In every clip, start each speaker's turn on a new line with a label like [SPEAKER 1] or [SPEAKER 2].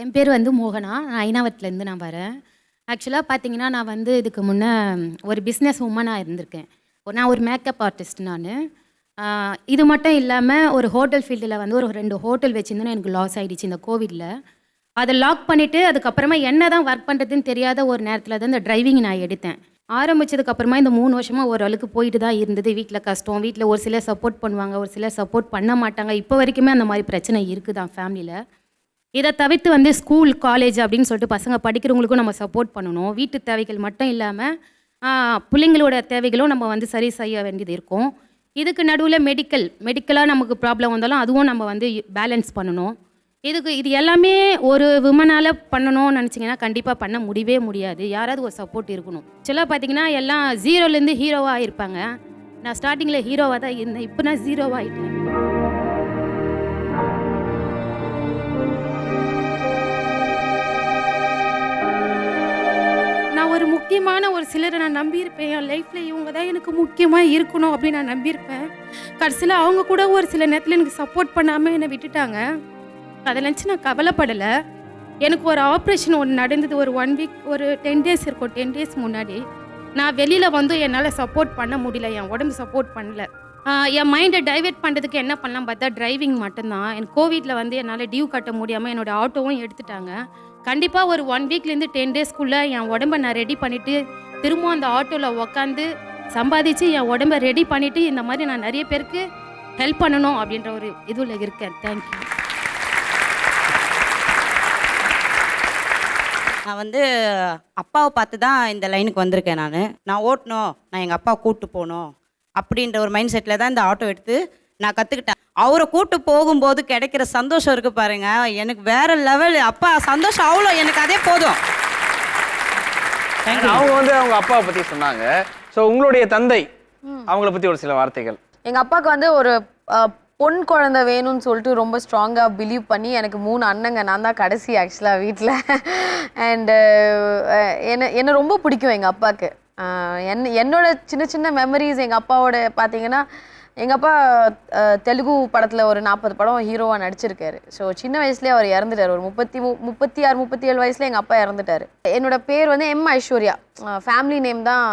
[SPEAKER 1] என் பேர் வந்து மோகனா. நான் ஐனாவத்துலேருந்து நான் வரேன். ஆக்சுவலாக பார்த்தீங்கன்னா நான் வந்து இதுக்கு முன்னே ஒரு பிஸ்னஸ் உமனாக இருந்திருக்கேன். நான் ஒரு மேக்கப் ஆர்டிஸ்ட் நான். இது மட்டும் இல்லாமல் ஒரு ஹோட்டல் ஃபீல்டில் வந்து ஒரு ரெண்டு ஹோட்டல் வச்சுருந்தேன் எனக்கு லாஸ் ஆகிடுச்சு இந்த கோவிடில் அதை லாக் பண்ணிவிட்டு அதுக்கப்புறமா என்ன தான் ஒர்க் பண்ணுறதுன்னு தெரியாத ஒரு நேரத்தில் தான் இந்த டிரைவிங் நான் எடுத்தேன். ஆரம்பித்ததுக்கப்புறமா இந்த மூணு வருஷமாக ஓரளவுக்கு போயிட்டு தான் இருந்தது. வீட்டில் கஷ்டம். வீட்டில் ஒரு சிலர் சப்போர்ட் பண்ணுவாங்க ஒரு சிலர் சப்போர்ட் பண்ண மாட்டாங்க. இப்போ வரைக்குமே அந்த மாதிரி பிரச்சனை இருக்குது தான் ஃபேமிலியில் இதை தவிர்த்து வந்து ஸ்கூல் காலேஜ் அப்படின்னு சொல்லிட்டு பசங்க படிக்கிறவங்களுக்கும் நம்ம சப்போர்ட் பண்ணணும். வீட்டு தேவைகள் மட்டும் இல்லாமல் பிள்ளைங்களோட தேவைகளும் நம்ம வந்து சரி செய்ய வேண்டியது இருக்கும். இதுக்கு நடுவில் மெடிக்கல் மெடிக்கலாக நமக்கு ப்ராப்ளம் வந்தாலும் அதுவும் நம்ம வந்து பேலன்ஸ் பண்ணணும். இதுக்கு இது எல்லாமே ஒரு விமனால் பண்ணணும்னு நினச்சிங்கன்னா கண்டிப்பாக பண்ண முடியவே முடியாது. யாராவது ஒரு சப்போர்ட் இருக்கணும். ஆக்சுவலாக பார்த்தீங்கன்னா எல்லாம் ஜீரோலேருந்து ஹீரோவாக இருப்பாங்க. நான் ஸ்டார்டிங்கில் ஹீரோவாக தான் இருந்தேன். இப்போ நான் ஜீரோவாக ஆகிட்டேன் ஒரு முக்கியமான ஒரு சிலரை நான் நம்பியிருப்பேன். என் லைஃப்பில் இவங்க தான் எனக்கு முக்கியமாக இருக்கணும் அப்படின்னு நான் நம்பியிருப்பேன். கடைசியில் அவங்க கூட ஒரு சில நேரத்தில் எனக்கு சப்போர்ட் பண்ணாமல் என்னை விட்டுட்டாங்க. அதை நினச்சி நான் கவலைப்படலை. எனக்கு ஒரு ஆப்ரேஷன் ஒன்று நடந்தது. ஒரு ஒன் வீக் ஒரு டென் டேஸ் இருக்கும். டென் டேஸ் முன்னாடி நான் வெளியில் வந்து என்னால் சப்போர்ட் பண்ண முடியல. என் உடம்பு சப்போர்ட் பண்ணல. என் மைண்டை டைவெர்ட் பண்ணுறதுக்கு என்ன பண்ணலாம் பார்த்தா டிரைவிங் மட்டும்தான். எனக்கு கோவிட்டில் வந்து என்னால் டியூ கட்ட முடியாமல் என்னோட ஆட்டோவும் எடுத்துட்டாங்க. கண்டிப்பாக ஒரு ஒன் வீக்லேருந்து டென் டேஸ்க்குள்ளே என் உடம்ப நான் ரெடி பண்ணிவிட்டு திரும்ப அந்த ஆட்டோவில் உக்காந்து சம்பாதிச்சு என் உடம்ப ரெடி பண்ணிவிட்டு இந்த மாதிரி நான் நிறைய பேருக்கு ஹெல்ப் பண்ணணும் அப்படின்ற ஒரு இதுவில் இருக்கேன். தேங்க்யூ
[SPEAKER 2] நான் வந்து அப்பாவை பார்த்து தான் இந்த லைனுக்கு வந்திருக்கேன் நான். நான் ஓட்டணும் நான் எங்கள் அப்பா கூப்பிட்டு போகணும் அப்படின்ற ஒரு மைண்ட் செட்டில் தான் இந்த ஆட்டோ எடுத்து நான் கற்றுக்கிட்டேன் அவரை கூட்டு போகும்போது கிடைக்கிற சந்தோஷம் இருக்கு பாருங்க. எனக்கு வேற லெவல் அப்பா சந்தோஷம் அவ்வளோ. எனக்கு அதே போதும்.
[SPEAKER 3] அவங்க வந்து அவங்க அப்பாவை பத்தி சொன்னாங்க. சோ உங்களுடைய தந்தை அவங்கள பத்தி ஒரு சில வார்த்தைகள்.
[SPEAKER 4] எங்க அப்பாவுக்கு வந்து ஒரு பொன் குழந்தை வேணும்னு சொல்லிட்டு ரொம்ப ஸ்ட்ராங்கா பிலீவ் பண்ணி எனக்கு மூணு அண்ணங்க. நான் தான் கடைசி ஆக்சுவலாக வீட்டில் அண்டு என்ன என்ன ரொம்ப பிடிக்கும் எங்கள் அப்பாவுக்கு. என்ன என்னோட சின்ன சின்ன மெமரிஸ் எங்கள் அப்பாவோட பார்த்தீங்கன்னா எங்கள் அப்பா தெலுங்கு படத்தில் ஒரு நாற்பது படம் ஹீரோவாக நடிச்சிருக்காரு. ஸோ சின்ன வயசுலேயே அவர் இறந்துட்டார். ஒரு முப்பத்தி மூ முப்பத்தி ஆறு முப்பத்தி ஏழு வயசுல எங்கள் அப்பா இறந்துட்டார். என்னோட பேர் வந்து எம் ஐஸ்வர்யா. ஃபேமிலி நேம் தான்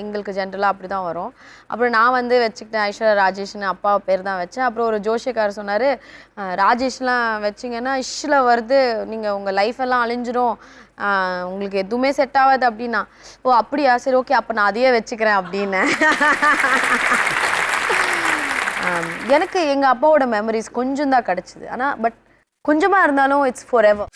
[SPEAKER 4] எங்களுக்கு ஜென்ரலாக அப்படி தான் வரும். அப்புறம் நான் வந்து வச்சுக்கிட்டேன் ஐஸ்வர்யா ராஜேஷ்னு அப்பா பேர் தான் வச்சேன். அப்புறம் ஒரு ஜோஷியக்காரர் சொன்னார் ராஜேஷ்லாம் வச்சிங்கன்னா இஷ்ஷில் வருது நீங்கள் உங்கள் லைஃப் எல்லாம் அழிஞ்சிரும். உங்களுக்கு எதுவுமே செட் ஆகாது அப்படின்னா. ஓ அப்படியா? சரி ஓகே அப்போ நான் அதையே வச்சுக்கிறேன் அப்படின்னு எனக்கு எங்கள் அப்பாவோட மெமரிஸ் கொஞ்சம் தான் கிடச்சிது. ஆனால் பட் கொஞ்சமாக இருந்தாலும் இட்ஸ் ஃபார் எவர்